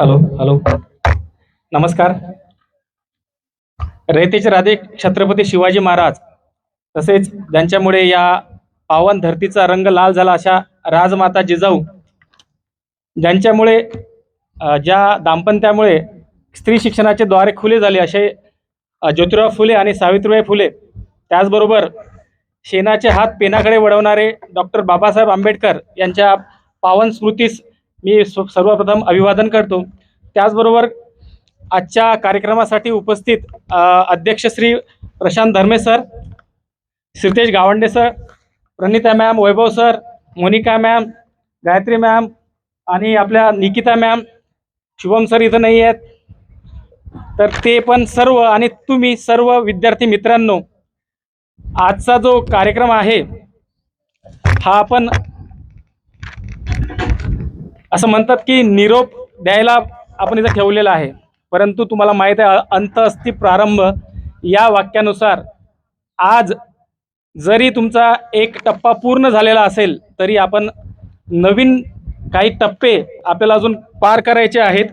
Hello hello नमस्कार. रयतेचे राधे छत्रपती शिवाजी महाराज. तसेच ज्यांच्यामुळे या पावन धरतीचा रंग लाल झाला अशा राजमाता जिजाऊ ज्यांच्यामुळे ज्या दाम्पत्यामुळे स्त्री शिक्षणाचे द्वारे खुले झाले असे ज्योतिराव फुले आणि सावित्रीबाई फुले त्याचबरोबर शेणाचे हात पेनाकडे वळवणारे डॉक्टर बाबासाहेब आंबेडकर यांच्या पावन स्मृतीस मी सर्वप्रथम अभिवादन करतो. त्याचबरोबर आजच्या कार्यक्रमासाठी उपस्थित अध्यक्ष Shri Prashant Dharme sir Shritesh Gawande sir Pranita ma'am Vaibhav sir Monika ma'am Gayatri ma'am आणि आपल्या निकिता मॅम शुभम सर इथं नाही आहेत. तर ते पण सर्व आणि तुम्ही सर्व विद्यार्थी मित्रांनो आजचा जो कार्यक्रम आहे हा आपण असं म्हणतात की निरोप द्यायला आपण इथं ठेवलेला आहे. परंतु तुम्हाला माहीत आहे अंत अस्ति प्रारंभ या वाक्यानुसार आज जरी तुमचा एक टप्पा पूर्ण झालेला असेल तरी आपण नवीन काही टप्पे आपल्याला अजून पार करायचे आहेत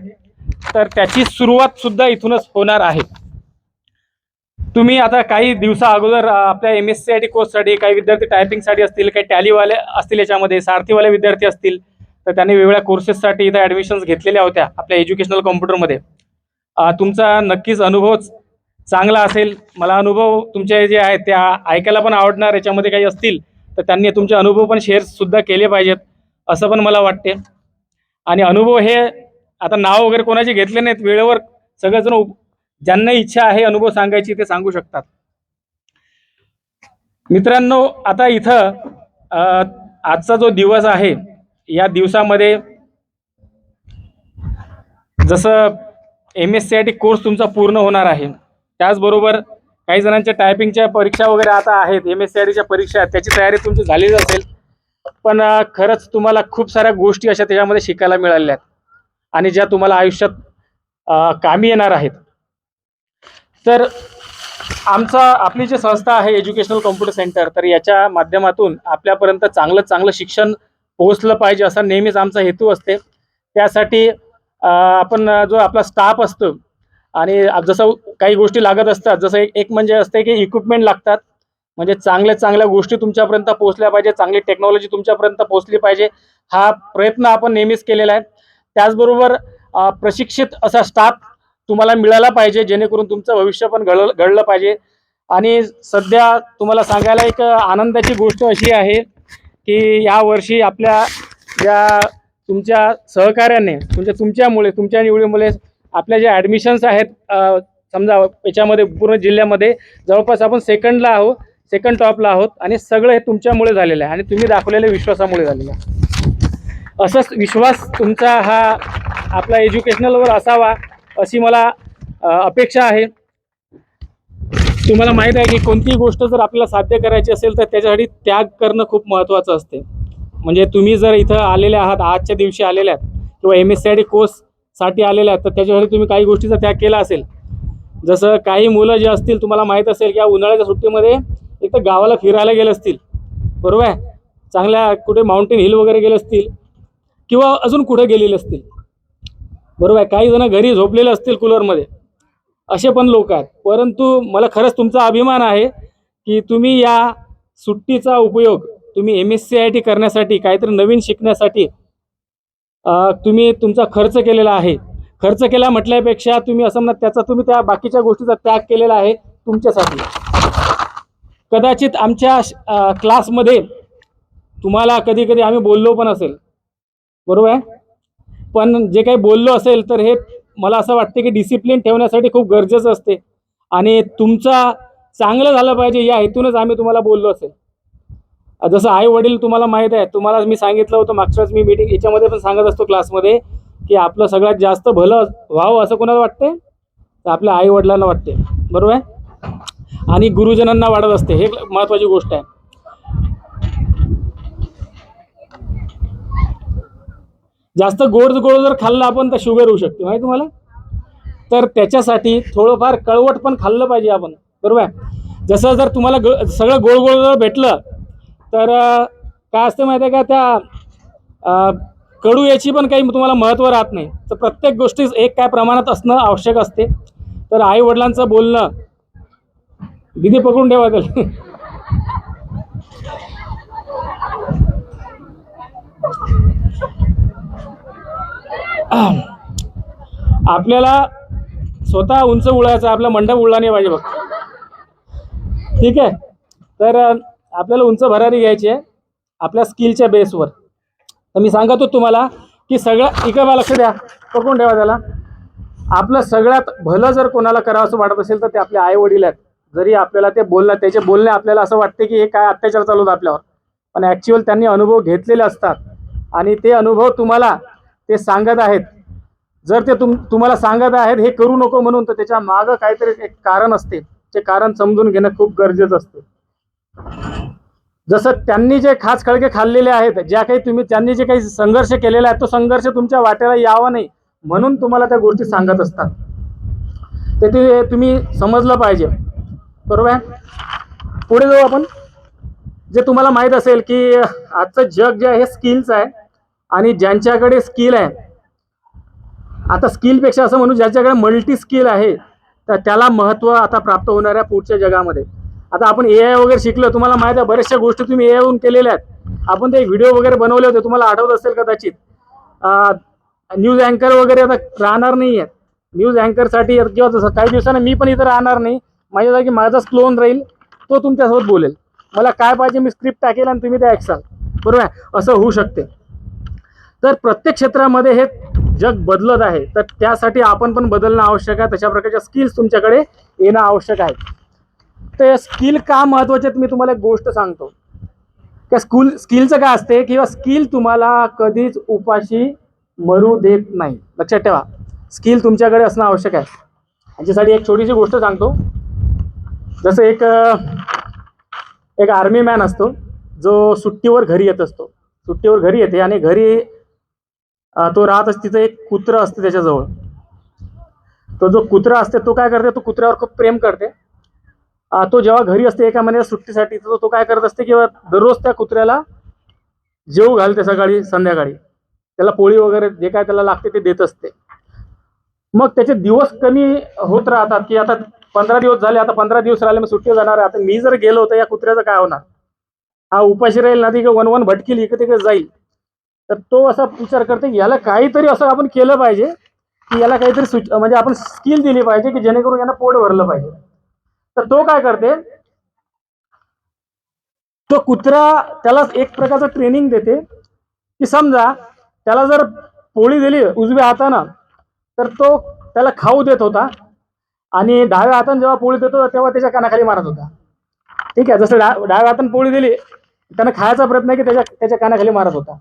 तर त्याची सुरुवात सुद्धा इथूनच होणार आहे. तुम्ही आता काही दिवसा अगोदर आपल्या M S C I T कोर्ससाठी काही विद्यार्थी टायपिंगसाठी असतील काही टॅलीवाले असतील याच्यामध्ये सारथीवाले विद्यार्थी असतील तर त्यांनी वेगवेगळ्या कोर्सेससाठी इथं ॲडमिशन्स घेतलेल्या होत्या आपल्या एज्युकेशनल कॉम्प्युटरमध्ये तुमचा नक्कीच अनुभव चांगला असेल. मला अनुभव तुमचे जे आहेत त्या ऐकायला पण आवडणार याच्यामध्ये काही असतील तर त्यांनी तुमचे अनुभव पण शेअरसुद्धा केले पाहिजेत असं पण मला वाटते. आणि अनुभव हे आता नाव वगैरे कोणाचे घेतले नाहीत वेळेवर सगळेजण ज्यांना इच्छा आहे अनुभव सांगायची ते सांगू शकतात. मित्रांनो आता इथं आजचा जो दिवस आहे या दिवसामध्ये जसं M S C I T course तुमचा पूर्ण होणार आहे. त्याचबरोबर काही जणांच्या टायपिंगच्या परीक्षा वगैरे आता आहेत एम एस सी आय टीच्या परीक्षा त्याची तयारी तुमची झालेली असेल. पण खरंच तुम्हाला खूप साऱ्या गोष्टी अशा त्याच्यामध्ये शिकायला मिळाल्या आहेत. आणि ज्या तुम्हाला आयुष्यात कामी येणार आहेत. तर आमचा आपली जी संस्था आहे एज्युकेशनल कॉम्प्युटर सेंटर तर याच्या माध्यमातून आपल्यापर्यंत चांगलं चांगलं शिक्षण पोहोचलं पाहिजे असा नेहमीच आमचा हेतू असते. त्यासाठी आपण जो आपला स्टाफ असतो आणि जसं काही गोष्टी लागत असतात जसं एक म्हणजे असते की इक्विपमेंट लागतात. म्हणजे चांगल्या चांगल्या गोष्टी तुमच्यापर्यंत पोहोचल्या पाहिजे चांगली टेक्नॉलॉजी तुमच्यापर्यंत पोहोचली पाहिजे हा प्रयत्न आपण नेहमीच केलेला आहे. त्याचबरोबर प्रशिक्षित असा स्टाफ तुम्हाला मिळाला पाहिजे जेणेकरून तुमचं भविष्य पण घड घडलं पाहिजे. आणि सध्या तुम्हाला सांगायला एक आनंदाची गोष्ट अशी आहे की या वर्षी आपल्या ज्या तुमच्या सहकार्याने म्हणजे तुमच्यामुळे तुमच्या निवडीमुळे आपल्या ज्या ॲडमिशन्स आहेत समजा याच्यामध्ये पूर्ण जिल्ह्यामध्ये जवळपास आपण सेकंडला आहोत सेकंड टॉपला आहोत आणि सगळं हे तुमच्यामुळे झालेलं आहे आणि तुम्ही दाखवलेल्या विश्वासामुळे झालेलं आहे. असंच विश्वास तुमचा हा आपला एज्युकेशनलवर असावा अशी मला अपेक्षा आहे. तुम्हाला माहीत आहे की कोणतीही गोष्ट जर आपल्याला साध्य करायची असेल तर त्याच्यासाठी त्याग करणं खूप महत्त्वाचं असते. म्हणजे तुम्ही जर इथं आलेले आहात आजच्या दिवशी आलेले आहात किंवा M S C I D कोर्ससाठी आलेले आहात तर त्याच्यासाठी तुम्ही काही गोष्टीचा त्याग केला असेल. जसं काही मुलं जे असतील तुम्हाला माहीत असेल की या उन्हाळ्याच्या सुट्टीमध्ये एक तर गावाला फिरायला गेले असतील. बरोबर आहे? चांगल्या कुठे माउंटेन हिल वगैरे गेले असतील किंवा अजून कुठे गेलेले असतील. बरोबर आहे? काही जण घरी झोपलेले असतील कूलरमध्ये असे पण लोक आहेत. परंतु मला खरंच तुमचा अभिमान आहे की तुम्ही या सुट्टीचा उपयोग तुम्ही M S C I T करण्यासाठी काहीतरी नवीन शिकण्यासाठी तुम्ही तुमचा खर्च केलेला आहे. खर्च केला म्हटल्यापेक्षा तुम्ही असं म्हणत त्याचा तुम्ही त्या बाकीच्या गोष्टीचा त्याग केलेला आहे तुमच्यासाठी. कदाचित आमच्या क्लासमध्ये तुम्हाला कधी कधी आम्ही बोललो पण असेल. बरोबर आहे? पण जे काही बोललो असेल तर हे मला असं वाटते की डिसिप्लिन ठेवण्यासाठी खूप गरजेचं असते. आणि तुमचा चांगलं झालं पाहिजे या हेतूनच आम्ही तुम्हाला बोललो असेल. जसं आई वडील तुम्हाला माहीत आहे तुम्हाला मी सांगितलं होतं मागच्याच मी मीटिंग याच्यामध्ये पण सांगत असतो क्लासमध्ये की आपलं सगळ्यात जास्त भलं व्हावं असं कोणाला वाटते तर आपल्या आई वडिलांना वाटते बरोबर आहे? आणि गुरुजनांना वाढत असते. हे महत्त्वाची गोष्ट आहे. जास्त गोड गोड जर खाल्लं आपण तर शुगर होऊ शकते माहिती तुम्हाला? तर त्याच्यासाठी थोडंफार कळवट पण खाल्लं पाहिजे आपण बरोबर आहे? जसं जर तुम्हाला ग सगळं गोड गोड जर भेटलं तर काय असतं माहिती आहे का त्या कडू याची पण काही तुम्हाला महत्त्व राहत नाही. तर प्रत्येक गोष्टी एक काय प्रमाणात असणं आवश्यक असते. तर आई वडिलांचं बोलणं दिदी पकडून ठेवा त्याला. आपल्याला स्वतः उंच उडायचं आपला मंडप उडला नाही पाहिजे बघ. ठीक आहे? तर आपल्याला उंच भरारी घ्यायची आहे आपल्या स्किलच्या बेसवर. तर मी सांगतो तुम्हाला की सगळं इकडं लक्ष द्या. पकडून ठेवा त्याला. आपलं सगळ्यात भलं जर कोणाला करावं असं वाटत असेल तर ते आपले आई वडील आहेत. जरी आपल्याला ते बोलणं त्याचे बोलणे आपल्याला असं वाटते की हे काय अत्याचार चालू होतं आपल्यावर. पण ॲक्च्युअल त्यांनी अनुभव घेतलेले असतात. आणि ते अनुभव तुम्हाला ते सांगत आहेत. जर ते तुम तुम्हाला सांगत आहेत हे करू नको म्हणून तर त्याच्या मागं काहीतरी एक कारण असते. ते कारण समजून घेणं खूप गरजेचं असते. जसं त्यांनी जे खास खळगे खाल्लेले आहेत ज्या काही तुम्ही त्यांनी जे काही संघर्ष केलेला आहे तो संघर्ष तुमच्या वाट्याला यावा नाही म्हणून तुम्हाला त्या गोष्टी सांगत असतात. ते ते तुम्ही समजलं पाहिजे. बरोबर आहे? पुढे जाऊ आपण. जे तुम्हाला माहीत असेल की आजचं जग जे आहे हे स्किलचं आहे. आणि ज्यांच्याकडे स्किल आहे आता स्किलपेक्षा असं म्हणू ज्याच्याकडे मल्टी स्किल आहे तर त्याला महत्त्व आता प्राप्त होणार आहे पुढच्या जगामध्ये. आता आपण ए आय वगैरे शिकलो तुम्हाला माहिती आहे बऱ्याचशा गोष्टी तुम्ही ए आयहून केलेल्या आहेत. आपण ते व्हिडिओ वगैरे बनवले होते तुम्हाला आठवत असेल कदाचित. न्यूज अँकर वगैरे आता राहणार नाही आहेत न्यूज अँकरसाठी किंवा जसं काही दिवसानं मी पण इथं राहणार नाही. माझ्या जागी माझाच क्लोन राहील तो तुमच्यासोबत बोलेल. मला काय पाहिजे मी स्क्रिप्ट टाकेल आणि तुम्ही ते ऐकसाल बरोबर आहे? असं होऊ शकते. तर प्रत्येक क्षेत्रामध्ये हे जग बदलत आहे. तर त्यासाठी आपण पण बदलणं आवश्यक आहे. तशा प्रकारच्या स्किल्स तुमच्याकडे येणं आवश्यक आहे. तर स्किल का महत्त्वाचे आहेत? मी तुम्हाला एक गोष्ट सांगतो. त्या स्कूल स्किलचं काय असते किंवा स्किल तुम्हाला कधीच उपाशी मरू देत नाही. लक्षात ठेवा. स्किल तुमच्याकडे असणं आवश्यक आहे. याच्यासाठी एक छोटीशी गोष्ट सांगतो. जसं एक एक आर्मी मॅन असतो जो सुट्टीवर घरी येत असतो. सुट्टीवर घरी येते आणि घरी तो राहत असते तिथं एक कुत्रा असते त्याच्याजवळ. तो जो कुत्रा असते तो काय करते तो कुत्र्यावर खूप प्रेम करते. तो जेव्हा घरी असते एका महिन्याच्या सुट्टीसाठी तर तो काय करत असते किंवा दररोज त्या कुत्र्याला जेव घालते सकाळी संध्याकाळी. त्याला पोळी वगैरे जे काय त्याला लागते ते देत असते. मग त्याचे दिवस कमी होत राहतात की आता पंधरा दिवस झाले आता पंधरा दिवस राहिले मग सुट्टी जाणार आता मी जर गेलो तर या कुत्र्याचं काय होणार? हा उपाशी राहील ना तिकडे वन वन भटकील इकडे तिकडे जाईल. तर तो असा विचार करते याला काहीतरी असं आपण केलं पाहिजे की याला काहीतरी सुच म्हणजे आपण स्किल दिली पाहिजे की जेणेकरून यांना पोट भरलं पाहिजे. तर तो काय करते? तो कुत्रा त्याला एक प्रकारचं ट्रेनिंग देते की समजा त्याला जर पोळी दिली उजव्या हातानं तर तो त्याला खाऊ देत होता आणि डाव्या हातानं जेव्हा पोळी देतो तेव्हा त्याच्या कानाखाली मारत होता. ठीक आहे जसं डा डाव्या हातानं पोळी दिली त्यानं खायचा प्रयत्न की त्याच्या त्याच्या कानाखाली मारत होता.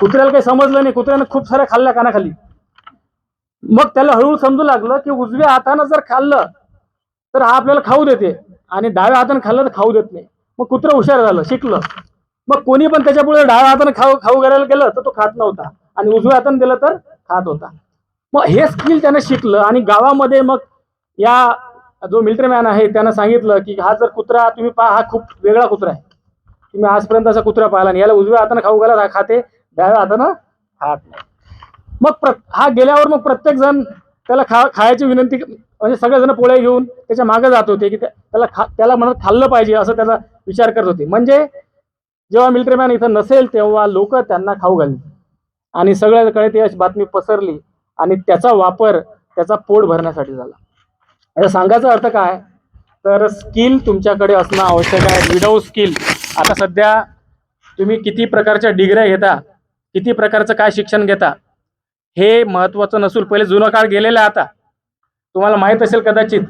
कुत्र्याला काही समजलं नाही. कुत्र्यानं खूप साऱ्या खाल्ल्या कानाखाली. मग त्याला हळूहळू समजू लागलं की उजव्या हातानं जर खाल्लं तर हा आपल्याला खाऊ देते. आणि डाव्या हातानं खाल्लं तर खाऊ देत नाही. मग कुत्रं हुशार झालं शिकलं. मग कोणी पण त्याच्यापुढे डाव्या हातानं खाऊ खाऊ करायला गेलं तर तो खात नव्हता. आणि उजव्या हातानं दिलं तर खात होता. मग हे स्किल त्यानं शिकलं आणि गावामध्ये मग या जो मिलिटरीमॅन आहे त्यानं सांगितलं की हा जर कुत्रा तुम्ही पहा हा खूप वेगळा कुत्रा आहे. तुम्ही आजपर्यंत असा कुत्रा पाहिला नाही. याला उजव्या हाताने खाऊ घाला खाते. डाव्या हातानं खात नाही. मग प्र हा गेल्यावर मग प्रत्येक जण त्याला खा खायची विनंती म्हणजे सगळेजण पोळ्या घेऊन त्याच्यामागे जात होते की त्या- त्याला खा त्याला म्हणत खाल्लं पाहिजे असं त्याचा विचार करत होते. म्हणजे जेव्हा मिलिटरी मॅन इथं नसेल तेव्हा लोक त्यांना खाऊ घालली आणि सगळ्याकडे ती अशी बातमी पसरली आणि त्याचा वापर त्याचा पोट भरण्यासाठी झाला. याचा सांगायचा अर्थ काय? तर स्किल तुमच्याकडे असणं आवश्यक आहे. विदाऊट स्किल आता सध्या तुम्ही किती प्रकारच्या डिग्र्या घेता किती प्रकारचं काय शिक्षण घेता हे महत्त्वाचं नसून पहिले जुना काळ गेलेला आहे आता. तुम्हाला माहीत असेल कदाचित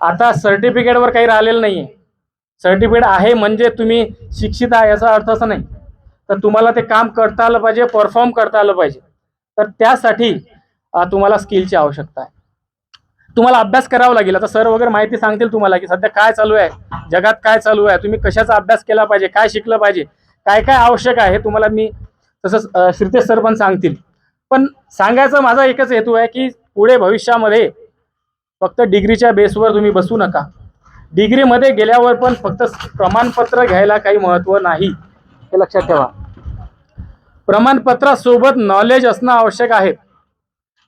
आता सर्टिफिकेटवर काही राहिलेलं नाही आहे सर्टिफिकेट आहे म्हणजे तुम्ही शिक्षित आहे याचा अर्थ असं नाही. तर तुम्हाला ते काम करता आलं पाहिजे परफॉर्म करता आलं पाहिजे. तर त्यासाठी तुम्हाला स्किलची आवश्यकता आहे. तुम्हाला अभ्यास करावा लागेल. आता सर वगैरे माहिती सांगतील तुम्हाला की सध्या काय चालू आहे जगात काय चालू आहे तुम्ही कशाचा अभ्यास केला पाहिजे काय शिकलं पाहिजे काय काय आवश्यक आहे हे तुम्हाला मी तसंच श्रितेश श्रीतेश सर पण सांगतील. पण सांगायचा माझा एकच हेतू आहे की पुढे भविष्यामध्ये फक्त डिग्रीच्या बेसवर तुम्ही बसू नका. डिग्रीमध्ये गेल्यावर पण फक्त प्रमाणपत्र घ्यायला काही महत्त्व नाही. हे लक्षात ठेवा. प्रमाणपत्रासोबत नॉलेज असणं आवश्यक आहे.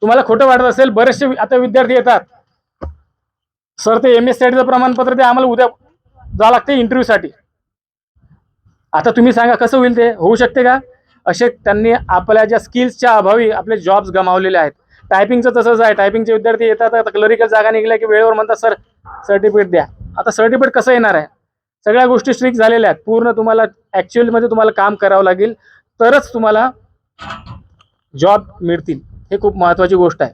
तुम्हाला खोटं वाटत असेल बरेचसे आता विद्यार्थी येतात. सर ते एम एस चं प्रमाणपत्र ते आम्हाला उद्या जावं लागते इंटरव्ह्यूसाठी आता तुम्ही सांगा कसं होईल ते? होऊ शकते का? असे त्यांनी आपल्या ज्या स्किल्सच्या अभावी आपले जॉब्स गमावलेले आहेत. टायपिंगचं तसंच आहे. टायपिंगचे विद्यार्थी येतात आता क्लरिकल जागा निघल्या की वेळेवर म्हणतात सर सर्टिफिकेट द्या. आता सर्टिफिकेट कसं येणार आहे? सगळ्या गोष्टी स्ट्रिक्ट झालेल्या आहेत. पूर्ण तुम्हाला ॲक्च्युअलमध्ये तुम्हाला काम करावं लागेल. तरच तुम्हाला जॉब मिळतील. हे खूप महत्त्वाची गोष्ट आहे.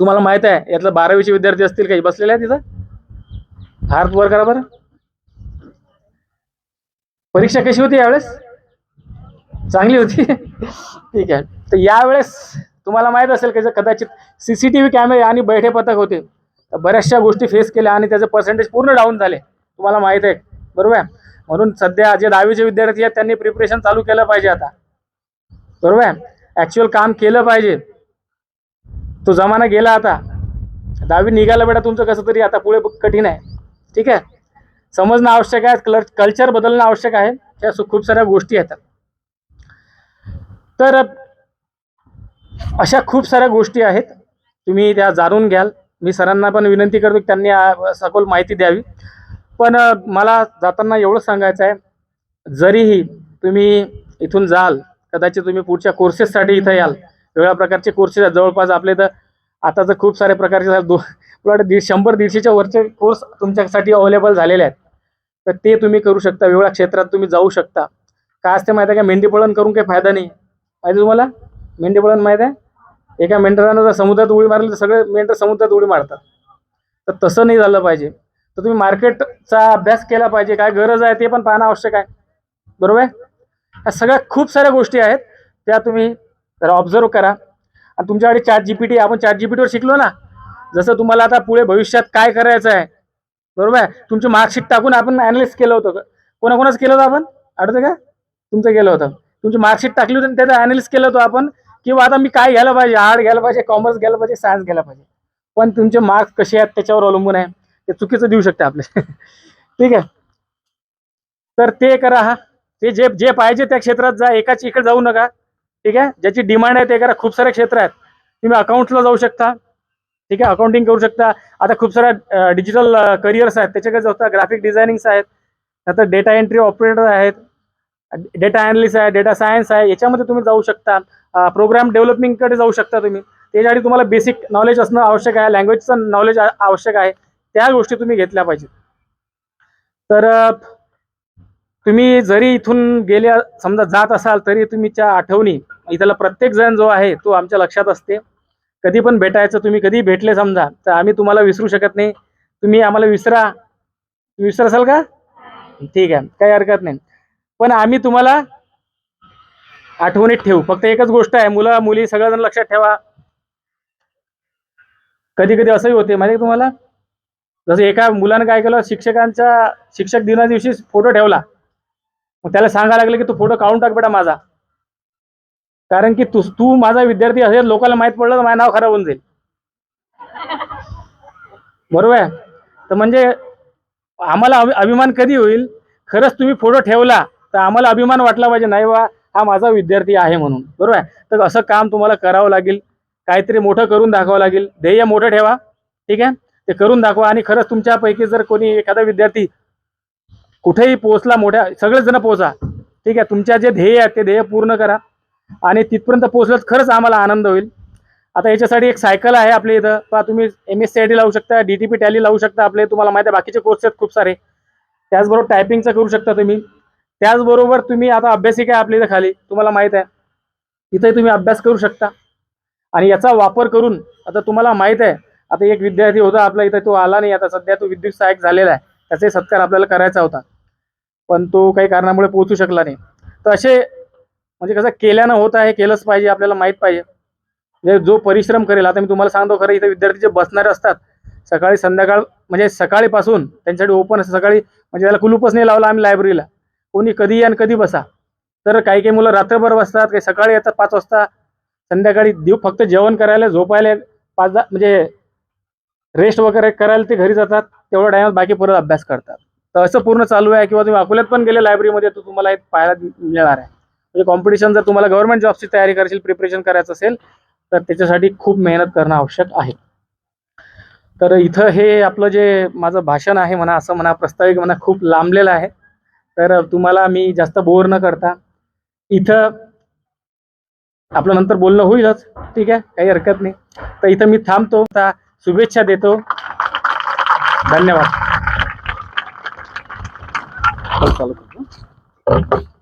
तुम्हाला माहीत आहे यातलं बारावीचे विद्यार्थी असतील काही? बसलेले आहेत तिथं हात वर करा बरं. परीक्षा कशी होती यावेळेस? चांगली होती. ठीक आहे. तर यावेळेस तुम्हाला माहीत असेल की जर कदाचित सी सी टी व्ही कॅमेरे आणि बैठे पथक होते. तर बऱ्याचशा गोष्टी फेस केल्या आणि त्याचे पर्सेंटेज पूर्ण डाऊन झाले. तुम्हाला माहीत आहे. बरोबर आहे? म्हणून सध्या जे दहावीचे विद्यार्थी आहेत त्यांनी प्रिपरेशन चालू केलं पाहिजे आता. बरोबर आहे? ॲक्च्युअल काम केलं पाहिजे. तो जमाना गेला आता. दहावी निघाला बेटा तुमचं कसं तरी आता पुढे कठीण आहे. ठीक आहे? समजणं आवश्यक आहे कलर कल्चर बदलणं आवश्यक आहे. त्या खूप साऱ्या गोष्टी आहेत तर अशा खूप साऱ्या गोष्टी आहेत. तुम्ही त्या जाणून घ्याल. मी सरांना पण विनंती करतो की त्यांनी सखोल माहिती द्यावी. पण मला जाताना एवढं सांगायचं आहे जरीही तुम्ही इथून जाल कदाचित तुम्ही पुढच्या कोर्सेससाठी इथं याल वेगळ्या प्रकारचे कोर्सेस आहेत. जवळपास आपले तर आता तर खूप सारे प्रकारचे दो वाटतं दीड शंभर दीडशेच्या वरचे कोर्स तुमच्यासाठी अवेलेबल झालेले आहेत. तर ते तुम्ही करू शकता. वेगळ्या क्षेत्रात तुम्ही जाऊ शकता. काय असते माहीत आहे का? मेंढीपळण करून काही फायदा नाही. माहिती तुम्हाला? मेंढीपळण माहीत आहे? एका मेंढरानं जर समुद्रात उडी मारली तर सगळे मेंढर समुद्रात उडी मारतात. तर तसं नाही झालं पाहिजे. तर तुम्ही मार्केटचा अभ्यास केला पाहिजे. काय गरज आहे ते पण पाहणं आवश्यक आहे. बरोबर आहे? ह्या सगळ्या खूप साऱ्या गोष्टी आहेत. त्या तुम्ही जरा ऑब्झर्व करा. आणि तुमच्याकडे चॅट जी पी टी आपण चॅट जीपीटीवर शिकलो ना. जसं तुम्हाला आता पुढे भविष्यात काय करायचं आहे. बरोबर आहे? तुमची मार्कशीट टाकून आपण अनालिस केलं होतं. कोणाकोणाच केलं होतं आपण? आठवतं का? तुमचं केलं होतं. तुमची मार्कशीट टाकली होती आणि त्याचं ॲनालिस केलं होतं आपण. किंवा आता मी काय घ्यायला पाहिजे? आर्ट घ्यायला पाहिजे? कॉमर्स घ्यायला पाहिजे? सायन्स घ्यायला पाहिजे? पण तुमचे मार्क्स कसे आहेत त्याच्यावर अवलंबून आहे. ते चुकीचं देऊ शकते आपले. ठीक आहे? तर ते करा हा. ते जे जे पाहिजे त्या क्षेत्रात जा. एकाच इकडे जाऊ नका. ठीक आहे? ज्याची डिमांड आहे ते करा. खूप सारे क्षेत्र आहेत. तुम्ही अकाउंटला जाऊ शकता. ठीक आहे? अकाउंटिंग करू शकता. आता खूप साऱ्या डिजिटल करिअर्स आहेत. त्याच्याकडे जाऊ शकता. ग्राफिक डिझायनिंग्स आहेत. नंतर डेटा एंट्री ऑपरेटर आहेत. डेटा अनालिस्ट आहे डेटा सायन्स आहे. याच्यामध्ये तुम्ही जाऊ शकता. प्रोग्राम डेव्हलपमेंटकडे जाऊ शकता तुम्ही. त्याच्यासाठी तुम्हाला बेसिक नॉलेज असणं आवश्यक आहे. लँग्वेजचं नॉलेज आवश्यक आहे. त्या गोष्टी तुम्ही घेतल्या पाहिजेत. तर तुम्ही जरी इथून गेल्या समजा जात असाल तरी तुम्हीच्या आठवणी इथला प्रत्येक जण जो आहे तो आमच्या लक्षात असते. कधी पण भेटायचं तुम्ही कधी भेटले समजा तर आम्ही तुम्हाला विसरू शकत नाही. तुम्ही आम्हाला विसरा. विसरसाल का? ठीक आहे काही हरकत नाही. पण आम्ही तुम्हाला आठवणीत ठेवू. फक्त एकच गोष्ट आहे मुलं मुली सगळेजण लक्षात ठेवा. कधी कधी असंही होते माहिती तुम्हाला? जसं एका मुलानं काय केलं शिक्षकांच्या शिक्षक दिना दिवशी फोटो ठेवला. मग त्याला सांगायला लागलं की तू फोटो काढून टाक बेटा माझा. कारण की तू तू माझा विद्यार्थी असेल लोकांना माहीत पडलं तर माझं नाव खराब होऊन जाईल. बरोबर आहे? तर म्हणजे आम्हाला अभि अभिमान कधी होईल? खरंच तुम्ही फोटो ठेवला तर आम्हाला अभिमान वाटला पाहिजे नाही बा हा माझा विद्यार्थी आहे म्हणून. बरोबर आहे? तर असं काम तुम्हाला करावं लागेल. काहीतरी मोठं करून दाखवावं लागेल. ध्येय मोठं ठेवा. ठीक आहे? ते करून दाखवा. आणि खरंच तुमच्यापैकी जर कोणी एखादा विद्यार्थी कुठेही पोहोचला मोठ्या सगळेच जण पोहोचा. ठीक आहे? तुमच्या जे ध्येय आहेत ते ध्येय पूर्ण करा. आणि तिथपर्यंत पोहोचलं तर खरंच आम्हाला आनंद होईल. आता याच्यासाठी एक सायकल आहे आपल्या इथं. पहा तुम्ही M S C I T लावू शकता डी टी पी टॅली लावू शकता आपले. तुम्हाला माहिती आहे बाकीचे कोर्स आहेत खूप सारे. त्याचबरोबर टायपिंगचं करू शकता तुम्ही. त्याचबरोबर तुम्ही आता अभ्यासिका आहे आपल्या इथं खाली. तुम्हाला माहीत आहे. इथंही तुम्ही अभ्यास करू शकता. आणि याचा वापर करून आता तुम्हाला माहीत आहे आता एक विद्यार्थी होता आपला इथं तो आला नाही. आता सध्या तो विद्युत सहाय्यक झालेला आहे. त्याचाही सत्कार आपल्याला करायचा होता. पण तो काही कारणामुळे पोहोचू शकला नाही. तर असे म्हणजे कसं केल्यानं होत आहे केलंच पाहिजे आपल्याला माहीत पाहिजे. म्हणजे जो परिश्रम करेल आता मी तुम्हाला सांगतो खरं इथे विद्यार्थी जे बसणारे असतात सकाळी संध्याकाळ म्हणजे सकाळीपासून त्यांच्यासाठी ओपन असतं. सकाळी म्हणजे त्याला कुलूपच नाही लावला आम्ही लायब्ररीला कोणी कधी या आणि कधी बसा. तर काही काही मुलं रात्रभर बसतात काही सकाळी येतात पाच वाजता. संध्याकाळी देऊ फक्त जेवण करायला झोपायला पाच दहा म्हणजे रेस्ट वगैरे करायला ते घरी जातात. तेवढ्या टायमात बाकी परत अभ्यास करतात. तर असं पूर्ण चालू आहे किंवा तुम्ही अकोल्यात पण गेले लायब्ररीमध्ये तर तुम्हाला एक पाहायला मिळणार आहे. म्हणजे कॉम्पिटिशन जर तुम्हाला गव्हर्नमेंट जॉबची तयारी करायची प्रिपरेशन करायचं असेल तर त्याच्यासाठी खूप मेहनत करणं आवश्यक आहे. तर इथं हे आपलं जे माझं भाषण आहे म्हणा असं म्हणा प्रस्ताविक म्हणा खूप लांबलेलं आहे. तर तुम्हाला मी जास्त बोर न करता इथं आपलं नंतर बोलणं होईलच. ठीक आहे? काही हरकत नाही. तर इथं मी थांबतो. आता शुभेच्छा देतो. धन्यवाद. चालू करतो